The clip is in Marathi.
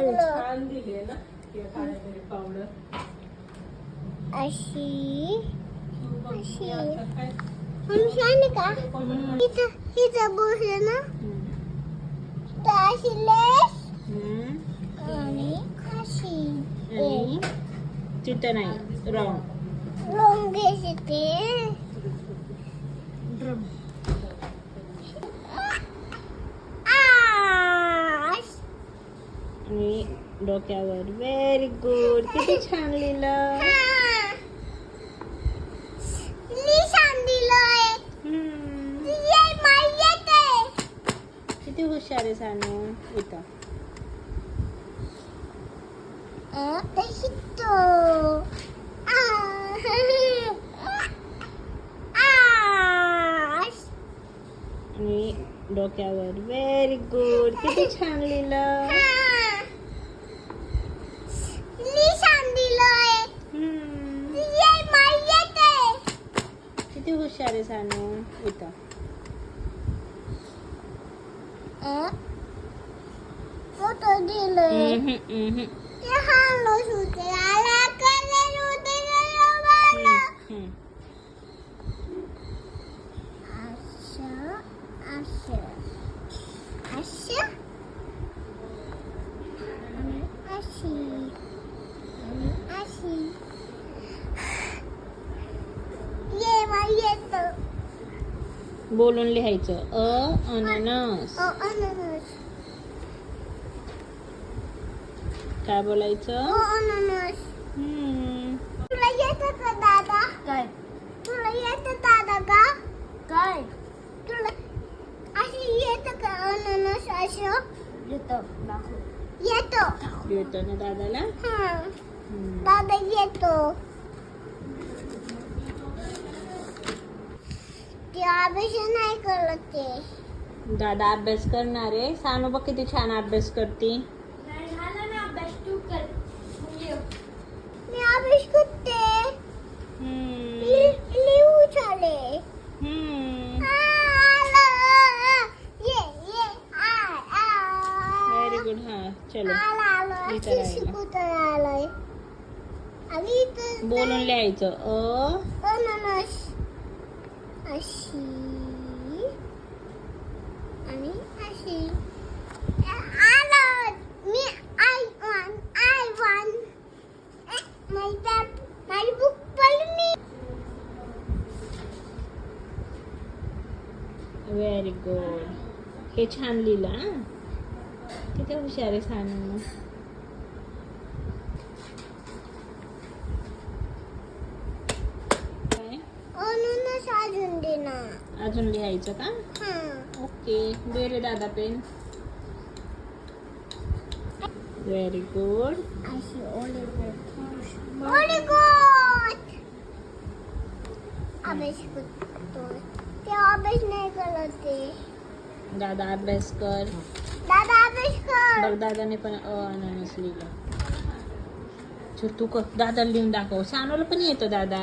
लागलं छान दिले ना? ते काळ्या पावडर. अशी. अशी. आहे का? ना. तर अशी लेस. हम्म. आणि अशी आणि तिथं नाही रॉंग. आणि डोक्यावर. व्हेरी गुड किती छान लिहिलं. हा. किती हुशार आहे सानू. इथं. आणि डोक्यावर. व्हेरी गुड किती छान लिहिलं. किती हुशार आहे सानू इथं अ, फोटो दिलंय हम्म, हम्म, ते हालो होते आला कलर होते गलवाला हम्म. असं असं असं आणि अशी आणि अशी ये मला येतं बोलून लिहायचं. अ अननस. ओ अननस. काय बोलायचं? अननस. हम्म. तुला येतं का दादा? काय? तुला येतं दादा का? काय? तुला अशी येतं का अननस असं? येतं येतो. येतं ना दादाला? हा. दादा येतो. ते अभ्यास नाही करत ते. दादा अभ्यास करणार आहे. सानू बघ किती छान अभ्यास करते मी अभ्यास करते. लिहू चाले. हम्म. ये ये आय आय व्हेरी गुड हा चलो. बोलून लिहायचं. अ? अशी आणि अशी आलं मी आय वन आय वन माझी टॅब माझी बुक पडली व्हेरी गुड हे छान लिहिलं हा किती हुशार आहे सानू काय अननस अजून दे ना. अजून लिहायचं का? हां. ओके. दे रे दादा पेन. व्हेरी गुड अभ्यास करतोय ते अभ्यास नाही करत ते दादा अभ्यास कर. दादा अभ्यास कर. बघ दादाने पण अननस लिहिलं. तू कर. दादा लिहून दाखव. सानूला पण येतं दादा.